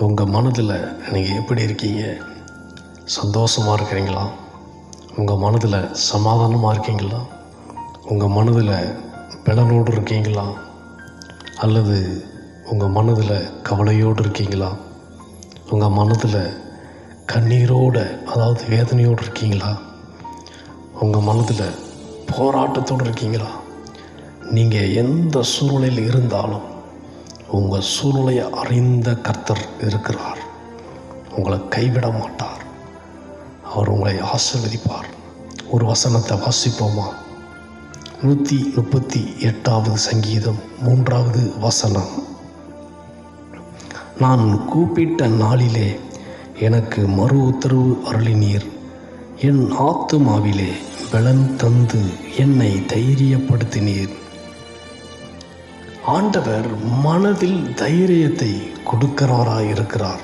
உங்கள் மனதில் நீங்கள் எப்படி இருக்கீங்க? சந்தோஷமாக இருக்கிறீங்களா? உங்கள் மனதில் சமாதானமாக இருக்கீங்களா? உங்கள் மனதில் பிளனோடு இருக்கீங்களா? அல்லது உங்கள் மனதில் கவலையோடு இருக்கீங்களா? உங்கள் மனதில் கண்ணீரோடு அதாவது வேதனையோடு இருக்கீங்களா? உங்கள் மனதில் போராட்டத்தோடு இருக்கீங்களா? நீங்கள் எந்த சூழ்நிலையில் இருந்தாலும் உங்கள் சூழ்நிலையை அறிந்த கர்த்தர் இருக்கிறார். உங்களை கைவிட மாட்டார். அவர் உங்களை ஆசீர்வதிப்பார். ஒரு வசனத்தை வாசிப்போமா? நூற்றி முப்பத்தி எட்டாவது சங்கீதம் மூன்றாவது வசனம். நான் கூப்பிட்ட நாளிலே எனக்கு மறு உத்தரவு அருளினீர். என் ஆத்துமாவிலே பலன் தந்து என்னை தைரியப்படுத்தினீர். ஆண்டவர் மனதில் தைரியத்தை கொடுக்கிறவராக இருக்கிறார்.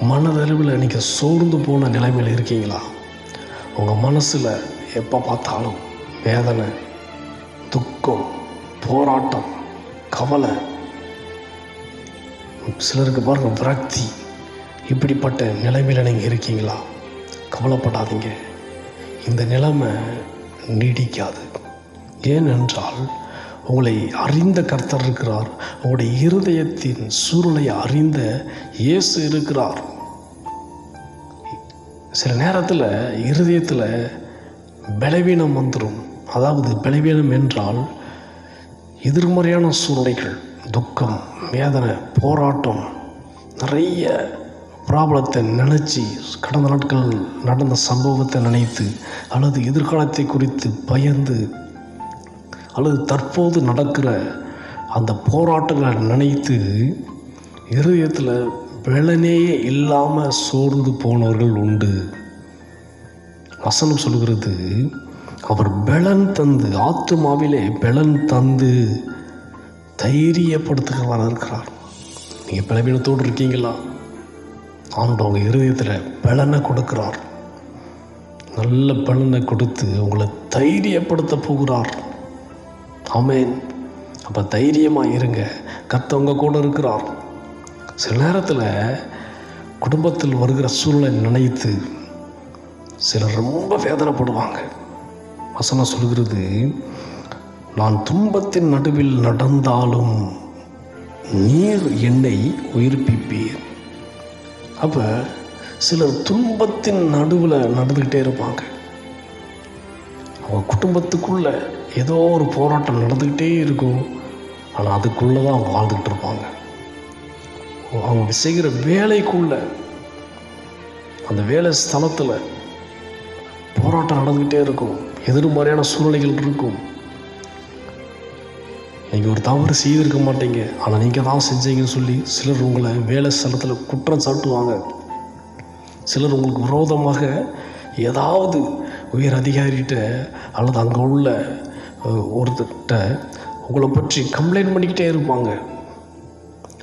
மனதளவில் நீங்கள் சோர்ந்து போன நிலைமையில் இருக்கீங்களா? உங்கள் மனசில் எப்போ பார்த்தாலும் வேதனை துக்கம் போராட்டம் கவலை சிலருக்கு பாருங்க விரக்தி இப்படிப்பட்ட நிலைமையில் நீங்கள் இருக்கீங்களா? கவலைப்படாதீங்க. இந்த நிலைமை நீடிக்காது. ஏனென்றால் உங்களை அறிந்த கர்த்தர் இருக்கிறார். உங்களுடைய இருதயத்தின் சூழலை அறிந்த இயேசு இருக்கிறார். சில நேரத்தில் இருதயத்தில் பலவீனம் வந்துடும் அதாவது பலவீனம் என்றால் எதிர்மறையான சூழ்நிலைகள் துக்கம் வேதனை போராட்டம் நிறைய ப்ராப்ளத்தை நினச்சி கடந்த நாட்கள் நடந்த சம்பவத்தை நினைத்து அல்லது எதிர்காலத்தை குறித்து பயந்து அல்லது தற்போது நடக்கிற அந்த போராட்டங்களை நினைத்து இருதயத்தில் பலனே இல்லாமல் சோர்ந்து போனவர்கள் உண்டு. வசனம் சொல்கிறது அவர் பலன் தந்து ஆத்துமாவிலே பலன் தந்து தைரியப்படுத்துகிறவராக இருக்கிறார். நீங்கள் பலவீனத்தோடு இருக்கீங்களா? அவனோட உங்கள் இருதயத்தில் பலனை கொடுக்கிறார். நல்ல பலனை கொடுத்து உங்களை தைரியப்படுத்த போகிறார். ஆமேன். அப்போ தைரியமாக இருங்க. கத்தவங்க கூட இருக்கிறார். சில நேரத்தில் குடும்பத்தில் வருகிற சூழ்நிலை நினைத்து சிலர் ரொம்ப வேதனைப்படுவாங்க. வசனம் சொல்கிறது நான் துன்பத்தின் நடுவில் நடந்தாலும் நீர் என்னை உயிர்ப்பிப்பீர். அப்போ சிலர் துன்பத்தின் நடுவில் நடந்துக்கிட்டே இருப்பாங்க. அவங்க குடும்பத்துக்குள்ளே ஏதோ ஒரு போராட்டம் நடந்துக்கிட்டே இருக்கும். ஆனால் அதுக்குள்ளே தான் அவங்க வாழ்ந்துக்கிட்டு இருப்பாங்க. அவங்க செய்கிற வேலைக்குள்ள அந்த வேலை ஸ்தலத்தில் போராட்டம் நடந்துக்கிட்டே இருக்கும். எதிர்மறையான சூழ்நிலைகள் இருக்கும். நீங்கள் ஒரு தவறு செய்திருக்க மாட்டீங்க. ஆனால் நீங்கள் தான் செஞ்சீங்கன்னு சொல்லி சிலர் உங்களை வேலை ஸ்தலத்தில் குற்றம் சாட்டுவாங்க. சிலர் உங்களுக்கு விரோதமாக ஏதாவது உயர் அதிகாரிகிட்ட அல்லது அங்கே உள்ள ஒருத்தர்கிட்ட உங்களை பற்றி கம்ப்ளைண்ட் பண்ணிக்கிட்டே இருப்பாங்க.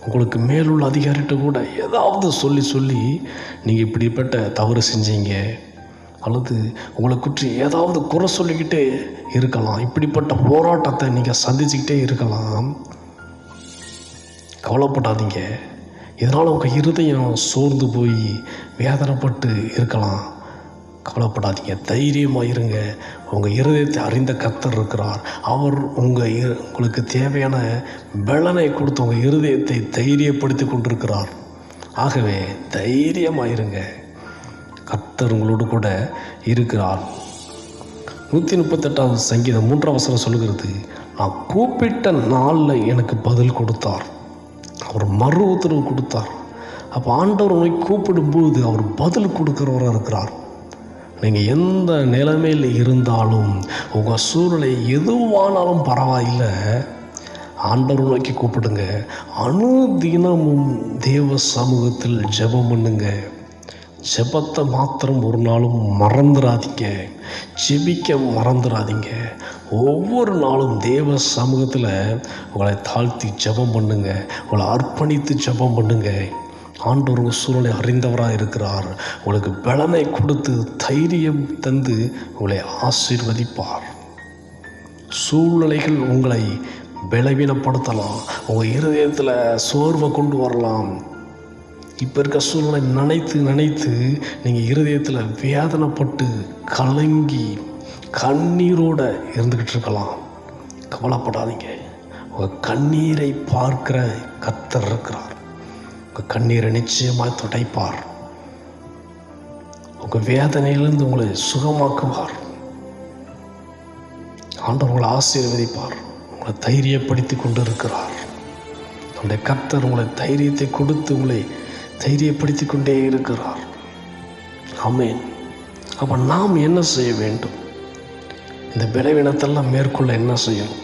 உங்களுக்கு மேலுள்ள அதிகாரிகிட்ட கூட ஏதாவது சொல்லி சொல்லி நீங்கள் இப்படிப்பட்ட தவறு செஞ்சீங்க. அல்லது உங்களை குற்றி ஏதாவது குறை சொல்லிக்கிட்டே இருக்கலாம். இப்படிப்பட்ட போராட்டத்தை நீங்கள் சந்திச்சுக்கிட்டே இருக்கலாம். கவலைப்படாதீங்க. இதனால் உங்கள் இருதயம் சோர்ந்து போய் வேதனைப்பட்டு இருக்கலாம்? கவலைப்படாதீங்க. தைரியமாக இருங்க. உங்கள் இருதயத்தை அறிந்த கத்தர் இருக்கிறார். அவர் உங்கள் உங்களுக்கு தேவையான பலனை கொடுத்து உங்கள் இருதயத்தை தைரியப்படுத்தி கொண்டிருக்கிறார். ஆகவே தைரியமாக இருங்க. கத்தர் உங்களோடு கூட இருக்கிறார். நூற்றி முப்பத்தெட்டாவது சங்கீதம் மூன்றாம் வசனம் சொல்லுகிறது நான் கூப்பிட்ட நாளில் எனக்கு பதில் கொடுத்தார். அவர் மறு உத்தரவு கொடுத்தார். அப்போ ஆண்டவர் நோய் கூப்பிடும்போது அவர் பதில் கொடுக்குறவராக இருக்கிறார். நீங்கள் எந்த நிலைமையில் இருந்தாலும் உங்கள் சூழ்நிலை எதுவானாலும் பரவாயில்லை. ஆண்டவர் நோக்கி கூப்பிடுங்க. அனுதினமும் தேவ சமூகத்தில் ஜெபம் பண்ணுங்க. ஜெபத்தை மாத்திரம் ஒரு நாளும் மறந்துடாதீங்க. ஜெபிக்க மறந்துடாதீங்க. ஒவ்வொரு நாளும் தேவ சமூகத்தில் உங்களை தாழ்த்தி ஜெபம் பண்ணுங்க. உங்களை அர்ப்பணித்து ஜெபம் பண்ணுங்கள் ஆண்டவர் சூழலை சூழ்நிலை அறிந்தவராக இருக்கிறார். உங்களுக்கு பலனை கொடுத்து தைரியம் தந்து உங்களை ஆசீர்வதிப்பார். சூழ்நிலைகள் உங்களை பலவீனப்படுத்தலாம். உங்கள் இருதயத்தில் சோர்வை கொண்டு வரலாம். இப்போ இருக்க சூழ்நிலை நினைத்து நினைத்து நீங்கள் இருதயத்தில் வேதனைப்பட்டு கலங்கி கண்ணீரோட இருந்துக்கிட்டு இருக்கலாம். கவலைப்படாதீங்க. உங்கள் கண்ணீரை பார்க்கிற கத்தர் இருக்கிறார். உங்கள் கண்ணீரை நிச்சயமாக துடைப்பார். உங்கள் வேதனையிலிருந்து உங்களை சுகமாக்குவார். ஆண்டவர் உங்களை ஆசீர்வதிப்பார். உங்களை தைரியப்படுத்தி கொண்டு இருக்கிறார் நம்முடைய கர்த்தர் உங்களை தைரியத்தை கொடுத்து உங்களை தைரியப்படுத்தி கொண்டே இருக்கிறார். ஆமேன். அப்போ நாம் என்ன செய்ய வேண்டும்? இந்த பலவீனத்தெல்லாம் மேற்கொள்ள என்ன செய்யணும்?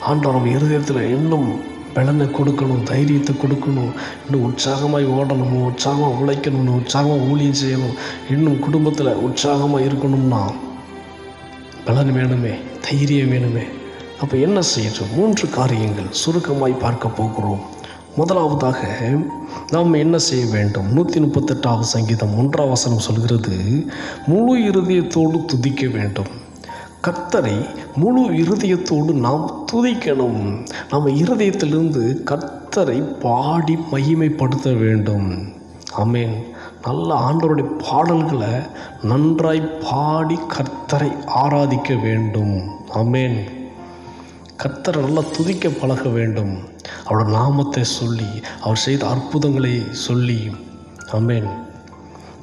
ஆண்டவர் இருதயத்தில் இன்னும் பலனை கொடுக்கணும் தைரியத்தை கொடுக்கணும் இன்னும் உற்சாகமாய் ஓடணும் உற்சாகமாக உழைக்கணும்னு உற்சாகமாக ஊழியம் செய்யணும் இன்னும் குடும்பத்தில் உற்சாகமாக இருக்கணும்னா பலன் வேணுமே தைரியம் வேணுமே. அப்போ என்ன செய்யணும் மூன்று காரியங்கள் சுருக்கமாய் பார்க்க போகிறோம். முதலாவதாக நாம் என்ன செய்ய வேண்டும்? நூற்றி முப்பத்தெட்டாவது சங்கீதம் ஒன்றாம் வசனம் சொல்கிறது முழு இருதயத்தோடு துதிக்க வேண்டும். கர்த்தரை முழு இருதயத்தோடு நாம் துதிக்கணும். நம்ம இருதயத்திலிருந்து கர்த்தரை பாடி மகிமைப்படுத்த வேண்டும். ஆமென். நல்ல ஆண்டவருடைய பாடல்களை நன்றாய் பாடி கர்த்தரை ஆராதிக்க வேண்டும். அமேன் கர்த்தரை நல்லா துதிக்க பழக வேண்டும். அவரோட நாமத்தை சொல்லி அவர் செய்த அற்புதங்களை சொல்லி. அமேன்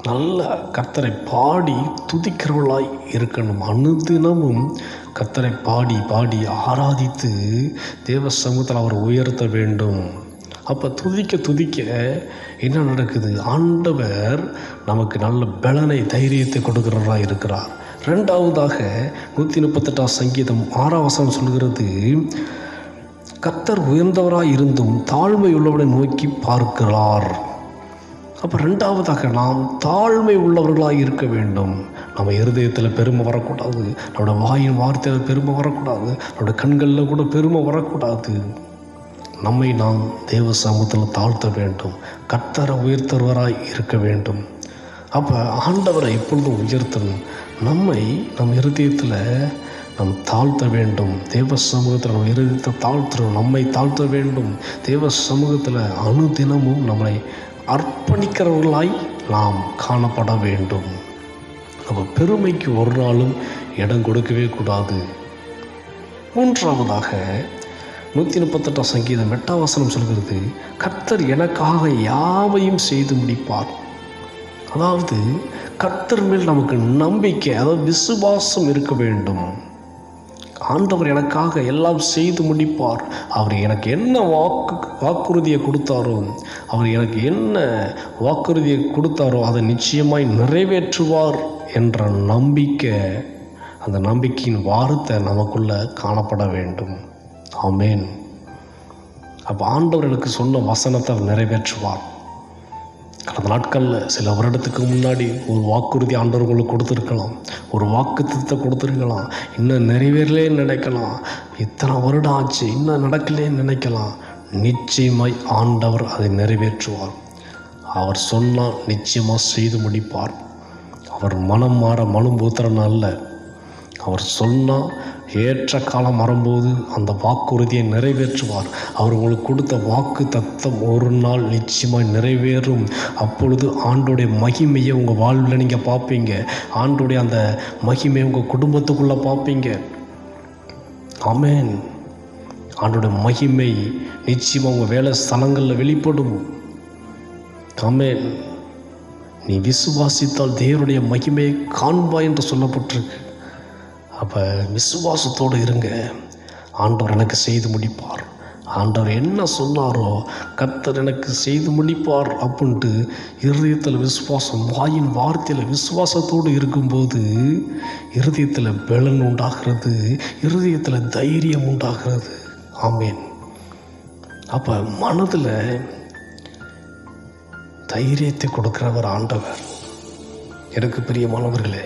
நல்ல கர்த்தரை பாடி துதிக்கிறவர்களாய் இருக்கணும். அனுதினமும் கர்த்தரை பாடி பாடி ஆராதித்து தேவ சமூகத்தில் அவர் உயர்த்த வேண்டும். அப்போ துதிக்க துதிக்க என்ன நடக்குது? ஆண்டவர் நமக்கு நல்ல பலனை தைரியத்தை கொடுக்கிறவராக இருக்கிறார். ரெண்டாவதாக நூற்றி முப்பத்தெட்டாம் சங்கீதம் ஆறாவசம் சொல்கிறது கத்தர் உயர்ந்தவராக இருந்தும் தாழ்மை உள்ளவனை நோக்கி பார்க்கிறார். அப்போ ரெண்டாவதாக நாம் தாழ்மை உள்ளவர்களாக இருக்க வேண்டும். நம்ம இருதயத்தில் பெருமை வரக்கூடாது. நம்மளோட வாயின் வார்த்தையில் பெருமை வரக்கூடாது. நம்மளோட கண்களில் கூட பெருமை வரக்கூடாது. நம்மை நாம் தேவ சமூகத்தில் தாழ்த்த வேண்டும். கத்தர உயர்த்தவராய் இருக்க வேண்டும். அப்போ ஆண்டவரை எப்பொழுதும் உயர்த்தணும் நம்மை நம் இருதயத்தில் நாம் தாழ்த்த வேண்டும். தேவ சமூகத்தில் நம்ம இருதயத்தை தாழ்த்துறோம். நம்மை தாழ்த்த வேண்டும். தேவ சமூகத்தில் அணுதினமும் நம்மளை அர்ப்பணிக்கிறவர்களாய் நாம் காணப்பட வேண்டும். நம்ம பெருமைக்கு ஒரு நாளும் இடம் கொடுக்கவே கூடாது. மூன்றாவதாக நூற்றி முப்பத்தெட்டாம் சங்கீதம் எட்டாம் வசனம் சொல்கிறது கர்த்தர் எனக்காக யாவையும் செய்து முடிப்பார். அதாவது கர்த்தர் மேல் நமக்கு நம்பிக்கை அதாவது விசுவாசம் இருக்க வேண்டும். ஆண்டவர் எனக்காக எல்லாம் செய்து முடிப்பார். அவர் எனக்கு என்ன வாக்கு வாக்குறுதியை கொடுத்தாரோ அவர் எனக்கு என்ன வாக்குறுதியை கொடுத்தாரோ அதை நிச்சயமாய் நிறைவேற்றுவார் என்ற நம்பிக்கை அந்த நம்பிக்கையின் வார்த்தை நமக்குள்ளே காணப்பட வேண்டும். ஆமேன். அப்போ ஆண்டவர் எனக்கு சொன்ன வசனத்தை நிறைவேற்றுவார். கடந்த நாட்களில் சில வருடத்துக்கு முன்னாடி ஒரு வாக்குறுதி ஆண்டவர்களுக்கு கொடுத்துருக்கலாம். ஒரு வாக்கு கொடுத்துருக்கலாம். இன்னும் நிறைவேறலே நினைக்கலாம். இத்தனை வருடம் ஆச்சு இன்னும் நடக்கலே நினைக்கலாம். நிச்சயமாய் ஆண்டவர் அதை நிறைவேற்றுவார். அவர் சொன்னால் நிச்சயமாக செய்து முடிப்பார். அவர் மனம் மாற மனம் பூத்திரன் அல்ல அவர் சொன்னால் ஏற்ற காலம் வரும்போது அந்த வாக்குறுதியை நிறைவேற்றுவார். அவர் உங்களுக்கு கொடுத்த வாக்கு தத்தம் ஒரு நாள் நிச்சயமாக நிறைவேறும். அப்பொழுது ஆண்டோடைய மகிமையை உங்கள் வாழ்வில் நீங்கள் பார்ப்பீங்க. ஆண்டோடைய அந்த மகிமையை உங்கள் குடும்பத்துக்குள்ளே பார்ப்பீங்க. ஆமேன். ஆண்டோடைய மகிமை நிச்சயமாக உங்கள் வேலை ஸ்தலங்களில் வெளிப்படும். ஆமேன். நீ விசுவாசித்தால் தேவனுடைய மகிமையை காண்பாய் என்று சொல்லப்பட்டிருக்கு. அப்போ விசுவாசத்தோடு இருங்க. ஆண்டவர் எனக்கு செய்து முடிப்பார். ஆண்டவர் என்ன சொன்னாரோ கர்த்தர் எனக்கு செய்து முடிப்பார் அப்படின்ட்டு இருதயத்தில் விசுவாசம் வாயின் வார்த்தையில் விசுவாசத்தோடு இருக்கும்போது இருதயத்தில் பலன் உண்டாகிறது இருதயத்தில் தைரியம் உண்டாகிறது. ஆமேன். அப்போ மனதில் தைரியத்தை கொடுக்குறவர் ஆண்டவர். எனக்கு பிரியமானவர்களே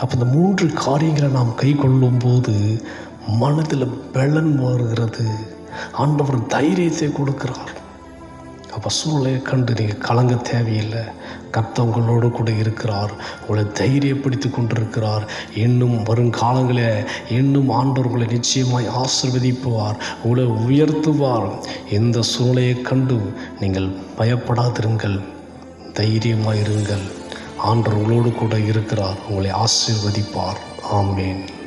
அப்போ இந்த மூன்று காரியங்களை நாம் கை கொள்ளும்போது மனதில் பலன் வருகிறது. ஆண்டவர் தைரியத்தை கொடுக்கிறார். அப்போ சூழ்நிலையை கண்டு நீங்கள் கலங்க தேவையில்லை. கத்தவங்களோடு உங்களோடு கூட இருக்கிறார். உங்களை தைரியப்படுத்தி கொண்டிருக்கிறார். இன்னும் வருங்காலங்களில் இன்னும் ஆண்டவர்களை நிச்சயமாய் ஆசிர்வதிப்புவார் உங்களை உயர்த்துவார். எந்த சூழ்நிலையை கண்டு நீங்கள் பயப்படாதிருங்கள். தைரியமாக இருங்கள். ஆண்டவர் உங்களோடு கூட இருக்கிறார். உங்களை ஆசீர்வதிப்பார். ஆமேன்.